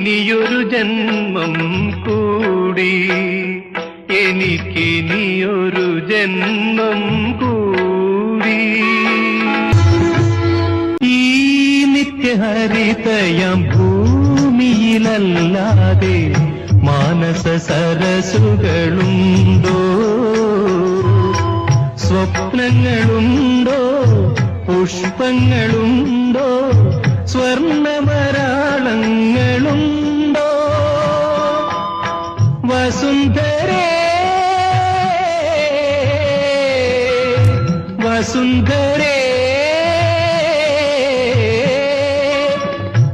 ഇനിയൊരു ജന്മം കൂടി. എനിക്കിനിയൊരു ജന്മം കൂടി. ഈ നിത്യഹരിതയം ഭൂമിയിലല്ലാതെ മാനസ സരസുകളുണ്ടോ? സ്വപ്നങ്ങളുണ്ടോ? പുഷ്പങ്ങളുണ്ടോ? വസുന്ധരേ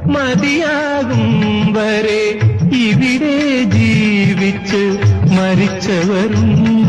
മതിയാകും വരെ ഇവിടെ ജീവിച്ച് മരിച്ചവരുണ്ട്